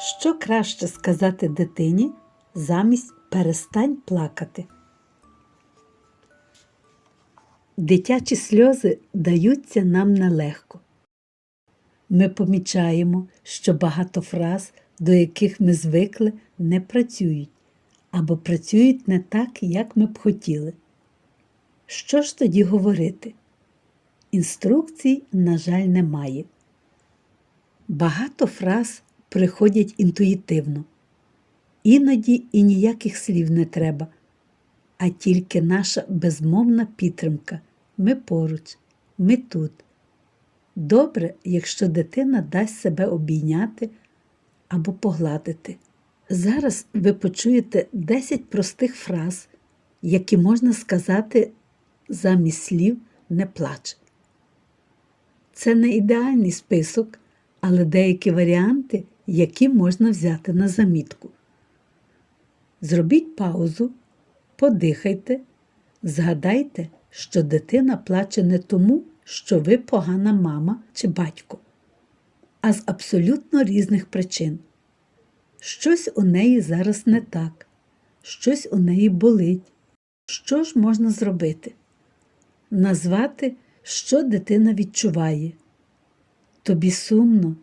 Що краще сказати дитині замість перестань плакати? Дитячі сльози даються нам нелегко. Ми помічаємо, що багато фраз, до яких ми звикли, не працюють або працюють не так, як ми б хотіли. Що ж тоді говорити? Інструкцій, на жаль, немає. Багато фраз приходять інтуїтивно. Іноді і ніяких слів не треба, а тільки наша безмовна підтримка. Ми поруч, ми тут. Добре, якщо дитина дасть себе обійняти або погладити. Зараз ви почуєте 10 простих фраз, які можна сказати замість слів не плач. Це не ідеальний список, але деякі варіанти, які можна взяти на замітку. Зробіть паузу, подихайте, згадайте, що дитина плаче не тому, що ви погана мама чи батько, а з абсолютно різних причин. Щось у неї зараз не так, щось у неї болить. Що ж можна зробити? Назвати, що дитина відчуває. Тобі сумно,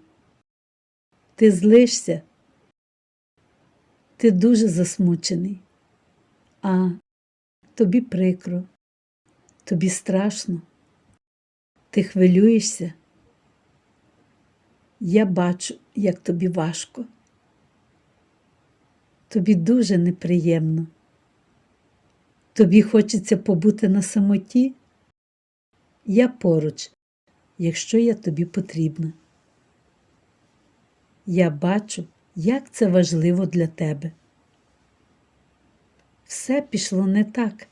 ти злишся, ти дуже засмучений, а тобі прикро, тобі страшно, ти хвилюєшся. Я бачу, як тобі важко. Тобі дуже неприємно. Тобі хочеться побути на самоті. Я поруч, якщо я тобі потрібна. Я бачу, як це важливо для тебе. Все пішло не так.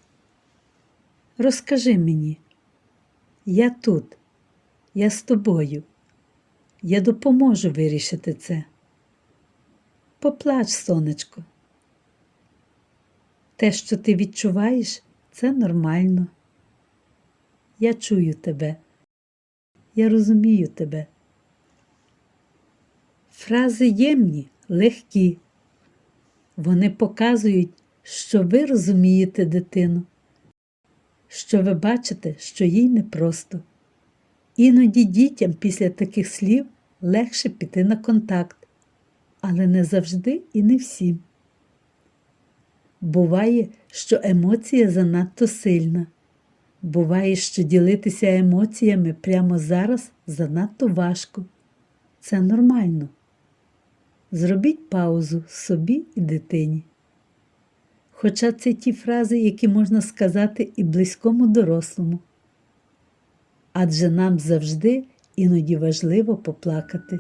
Розкажи мені, я тут, я з тобою. Я допоможу вирішити це. Поплач, сонечко. Те, що ти відчуваєш, це нормально. Я чую тебе. Я розумію тебе. Фрази ємні, легкі. Вони показують, що ви розумієте дитину, що ви бачите, що їй непросто. Іноді дітям після таких слів легше піти на контакт, але не завжди і не всім. Буває, що емоція занадто сильна. Буває, що ділитися емоціями прямо зараз занадто важко. Це нормально. Зробіть паузу собі і дитині. Хоча це ті фрази, які можна сказати і близькому дорослому. Адже нам завжди іноді важливо поплакати.